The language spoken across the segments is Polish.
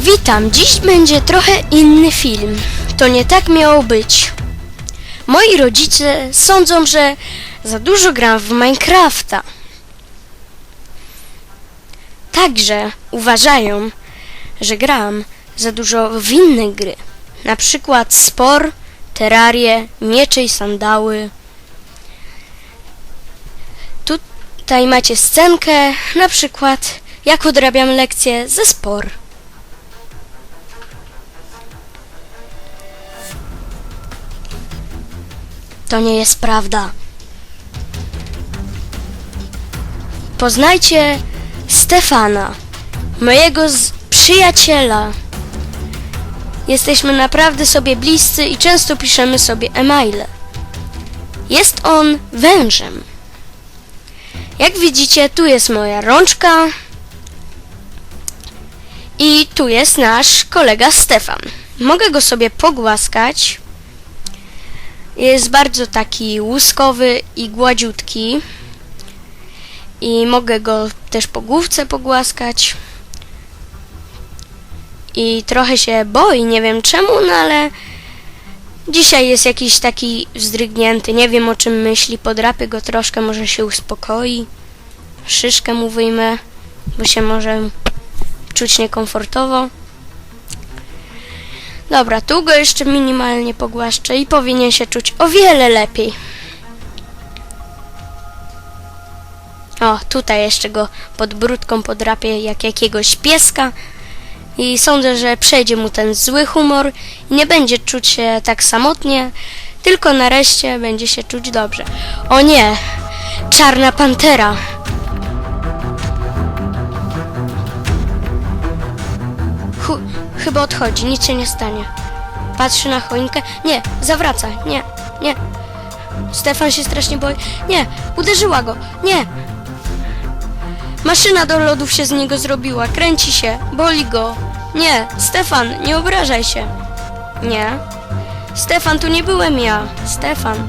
Witam, dziś będzie trochę inny film. To nie tak miało być. Moi rodzice sądzą, że za dużo gram w Minecrafta. Także uważają, że gram za dużo w inne gry. Na przykład Spor, Terrarię, Miecze i Sandały. Tutaj macie scenkę, na przykład jak odrabiam lekcje ze Spor. To nie jest prawda. Poznajcie Stefana, mojego przyjaciela. Jesteśmy naprawdę sobie bliscy i często piszemy sobie e-maile. Jest on wężem. Jak widzicie, tu jest moja rączka i tu jest nasz kolega Stefan. Mogę go sobie pogłaskać. Jest bardzo taki łuskowy i gładziutki. I mogę go też po główce pogłaskać. I trochę się boi, nie wiem czemu, no ale dzisiaj jest jakiś taki wzdrygnięty, nie wiem o czym myśli, podrapię go troszkę, może się uspokoi. Szyszkę mu wyjmę, bo się może czuć niekomfortowo. Dobra, tu go jeszcze minimalnie pogłaszczę i powinien się czuć o wiele lepiej. O, tutaj jeszcze go pod brudką podrapię jak jakiegoś pieska i sądzę, że przejdzie mu ten zły humor i nie będzie czuć się tak samotnie, tylko nareszcie będzie się czuć dobrze. O nie! Czarna pantera! Chyba odchodzi, nic się nie stanie. Patrzy na choinkę. Nie, zawraca. Nie, nie. Stefan się strasznie boi. Nie, uderzyła go. Nie. Maszyna do lodów się z niego zrobiła. Kręci się. Boli go. Nie, Stefan, nie obrażaj się. Nie. Stefan, to nie byłem ja. Stefan.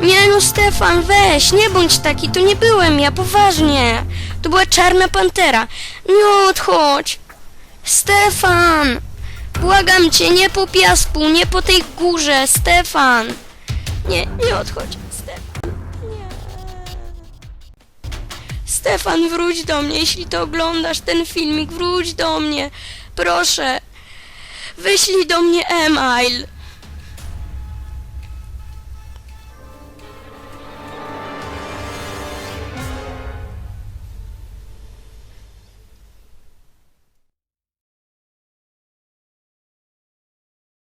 Nie no, Stefan, weź, nie bądź taki, to nie byłem ja, poważnie. To była czarna pantera. Nie odchodź. Stefan! Błagam cię, nie po piasku, nie po tej górze, Stefan! Nie, nie odchodź, Stefan, nie. Stefan, wróć do mnie, jeśli to oglądasz ten filmik, wróć do mnie, proszę. Wyślij do mnie e-mail.